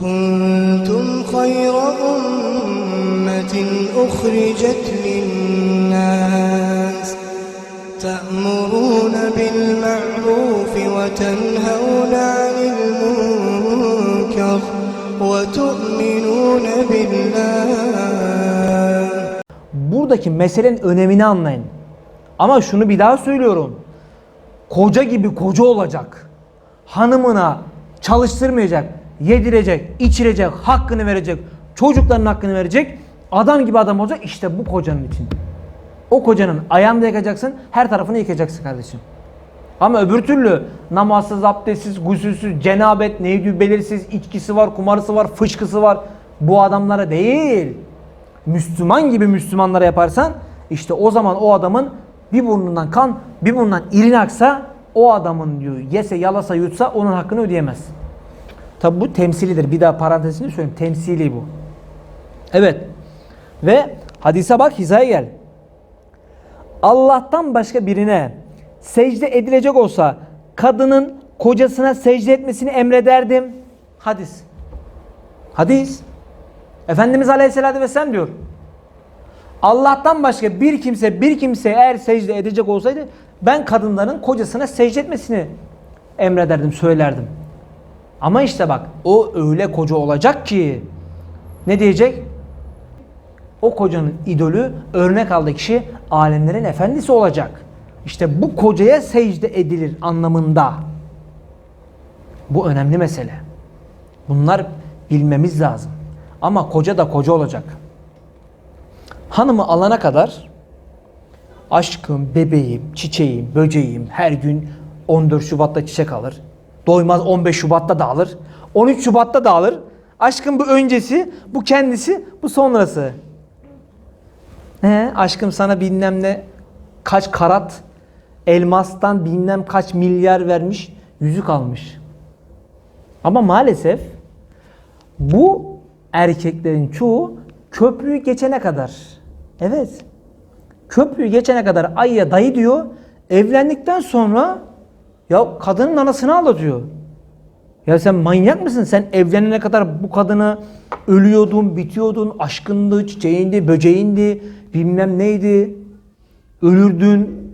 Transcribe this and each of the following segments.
كنتم خير أمة أخرجت للناس تأمرون بالمعروف وتنهون عن المنكر وتؤمنون بالله Buradaki meselenin önemini anlayın. Ama şunu bir daha söylüyorum. Koca gibi koca olacak. Hanımına çalıştırmayacak, yedirecek, içirecek, hakkını verecek, çocukların hakkını verecek. Adam gibi adam olacak işte bu kocanın için. O kocanın ayağını da yıkacaksın, her tarafını yıkacaksın kardeşim. Ama öbür türlü namazsız, abdestsiz, gusülsüz, cenabet, neydi belirsiz, içkisi var, kumarısı var, fışkısı var. Bu adamlara değil. Müslüman gibi Müslümanlara yaparsan işte o zaman o adamın bir burnundan kan, bir burnundan irin aksa o adamın diyor yese yalasa yutsa onun hakkını ödeyemez. Tabi bu temsilidir. Bir daha parantezini söyleyeyim. Temsili bu. Evet. Ve hadise bak hizaya gel. Allah'tan başka birine secde edilecek olsa kadının kocasına secde etmesini emrederdim. Hadis. Hadis. Efendimiz Aleyhisselatü Vesselam diyor. Allah'tan başka bir kimse bir kimse eğer secde edecek olsaydı ben kadınların kocasına secde etmesini emrederdim, söylerdim. Ama işte bak o öyle koca olacak ki ne diyecek? O kocanın idolü örnek aldığı kişi alemlerin efendisi olacak. İşte bu kocaya secde edilir anlamında. Bu önemli mesele. Bunlar bilmemiz lazım. Ama koca da koca olacak. Hanımı alana kadar aşkım, bebeğim, çiçeğim, böceğim her gün 14 Şubat'ta çiçek alır. Doymaz 15 Şubat'ta da alır. 13 Şubat'ta da alır. Aşkım bu öncesi, bu kendisi, bu sonrası. He, aşkım sana bilmem ne kaç karat elmastan bilmem kaç milyar vermiş yüzük almış. Ama maalesef bu erkeklerin çoğu köprüyü geçene kadar. Evet. Köprüyü geçene kadar ayıya dayı diyor. Evlendikten sonra ya kadının anasını ağlatıyor. Ya sen manyak mısın? Sen evlenene kadar bu kadını ölüyordun, bitiyordun, aşkındı, çiçeğindi, böceğindi, bilmem neydi. Ölürdün.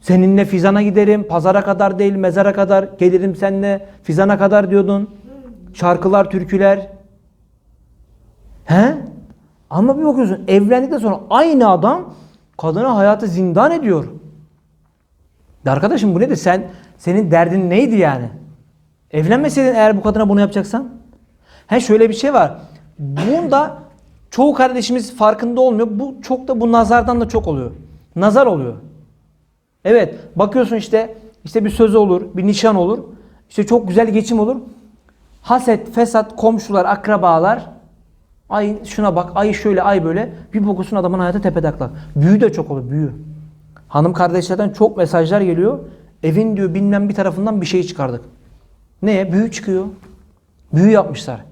Seninle fizana giderim, pazara kadar değil, mezara kadar gelirim seninle, fizana kadar diyordun. Şarkılar, türküler. He? Ama bir bakıyorsun evlendikten sonra aynı adam kadına hayatı zindan ediyor. Ya Arkadaşım bu nedir? Sen senin derdin neydi yani? Evlenmeseydin eğer bu kadına bunu yapacaksan. He şöyle bir şey var. Bunda çoğu kardeşimiz farkında olmuyor. Bu çok da bu nazardan da çok oluyor. Nazar oluyor. Evet bakıyorsun işte işte bir söz olur, bir nişan olur. İşte çok güzel geçim olur. Haset, fesat, komşular, akrabalar Ay şuna bak, ay şöyle, ay böyle. Bir bakıyorsun adamın hayatı tepedaklak. Büyü de çok olur, büyü. Hanım kardeşlerden çok mesajlar geliyor. Evin diyor bilmem bir tarafından bir şey çıkardık. Neye? Büyü çıkıyor. Büyü yapmışlar.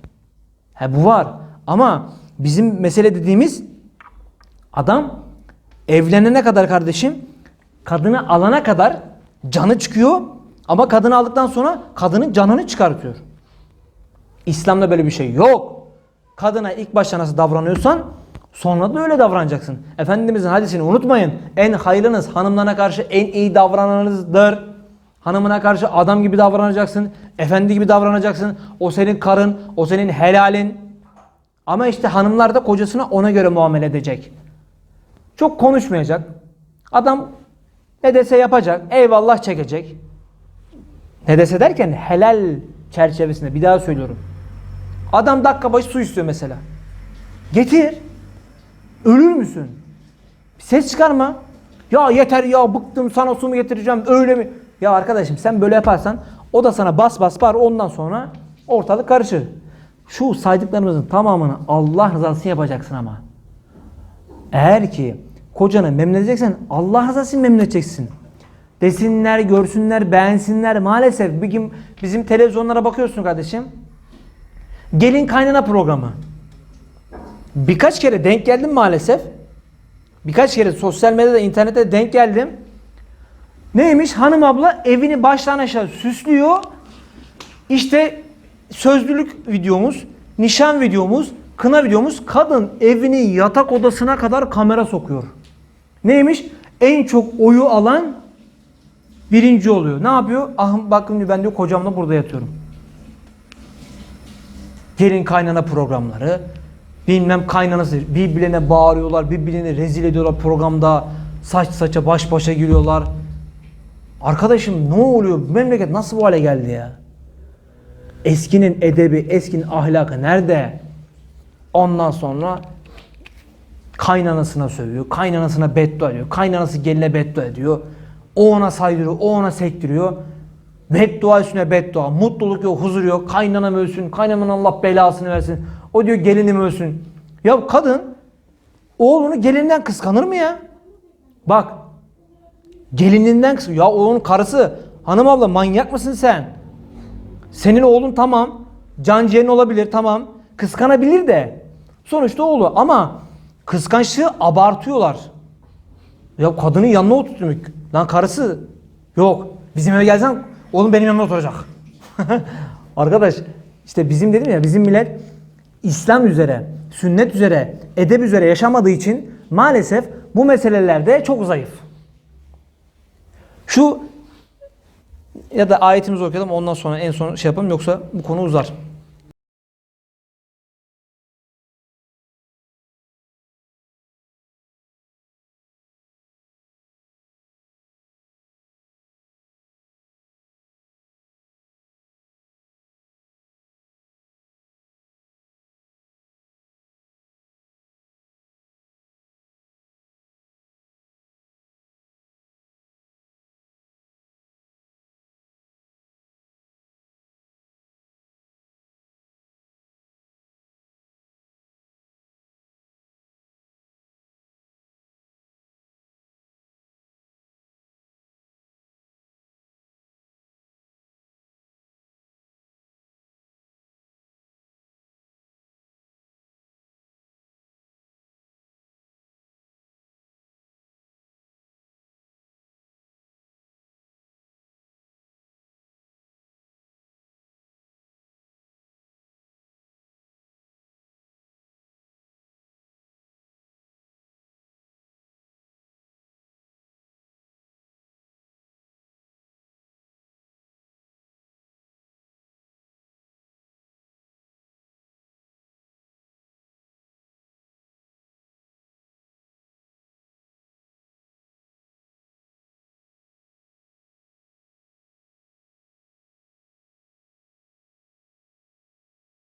He bu var. Ama bizim mesele dediğimiz adam evlenene kadar kardeşim kadını alana kadar canı çıkıyor ama kadını aldıktan sonra kadının canını çıkartıyor. İslam'da böyle bir şey yok. Kadına ilk başta nasıl davranıyorsan sonra da öyle davranacaksın. Efendimizin hadisini unutmayın. En hayırlınız hanımlarına karşı en iyi davrananınızdır. Hanımına karşı adam gibi davranacaksın. Efendi gibi davranacaksın. O senin karın, o senin helalin. Ama işte hanımlar da kocasına ona göre muamele edecek. Çok konuşmayacak. Adam ne dese yapacak. Eyvallah çekecek. Ne dese derken helal çerçevesinde bir daha söylüyorum. Adam dakika başı su istiyor mesela. Getir. Ölür müsün? Ses çıkarma. Ya yeter ya bıktım sana su mu getireceğim öyle mi? Ya arkadaşım sen böyle yaparsan o da sana bas bas bağır ondan sonra ortalık karışır. Şu saydıklarımızın tamamını Allah rızası yapacaksın ama. Eğer ki kocanı memnun edeceksen Allah rızası için memnun edeceksin. Desinler, görsünler, beğensinler. Maalesef gün bizim televizyonlara bakıyorsun kardeşim. Gelin kaynana programı. Birkaç kere denk geldim maalesef. Birkaç kere sosyal medyada, internette denk geldim. Neymiş? Hanım abla evini baştan aşağı süslüyor. İşte sözlülük videomuz, nişan videomuz, kına videomuz kadın evinin yatak odasına kadar kamera sokuyor. Neymiş? En çok oyu alan birinci oluyor. Ne yapıyor? Ah bakın ben diyor kocamla burada yatıyorum. Gelin kaynana programları, bilmem kaynanası birbirine bağırıyorlar, birbirine rezil ediyorlar programda. Saç saça baş başa giriyorlar. Arkadaşım ne oluyor? Bu memleket nasıl bu hale geldi ya? Eskinin edebi, eskinin ahlakı nerede? Ondan sonra kaynanasına sövüyor, kaynanasına beddua ediyor, kaynanası geline beddua ediyor. O ona saydırıyor, o ona sektiriyor. Beddua üstüne beddua, mutluluk yok, huzur yok. Kaynanam ölsün, kaynanamın Allah belasını versin. O diyor gelinim ölsün. Ya kadın oğlunu gelinden kıskanır mı ya? Bak gelininden kıskanıyor. Ya oğlunun karısı. Hanım abla manyak mısın sen? Senin oğlun tamam. Can ciğerin olabilir tamam. Kıskanabilir de. Sonuçta oğlu ama kıskançlığı abartıyorlar. Ya kadının yanına oturtmuş. Lan karısı. Yok. Bizim eve gelsen oğlum benim yanımda oturacak. Arkadaş işte bizim dedim ya bizim millet İslam üzere, sünnet üzere, edep üzere yaşamadığı için maalesef bu meselelerde çok zayıf. Şu ya da ayetimizi okuyalım ondan sonra en son şey yapalım yoksa bu konu uzar.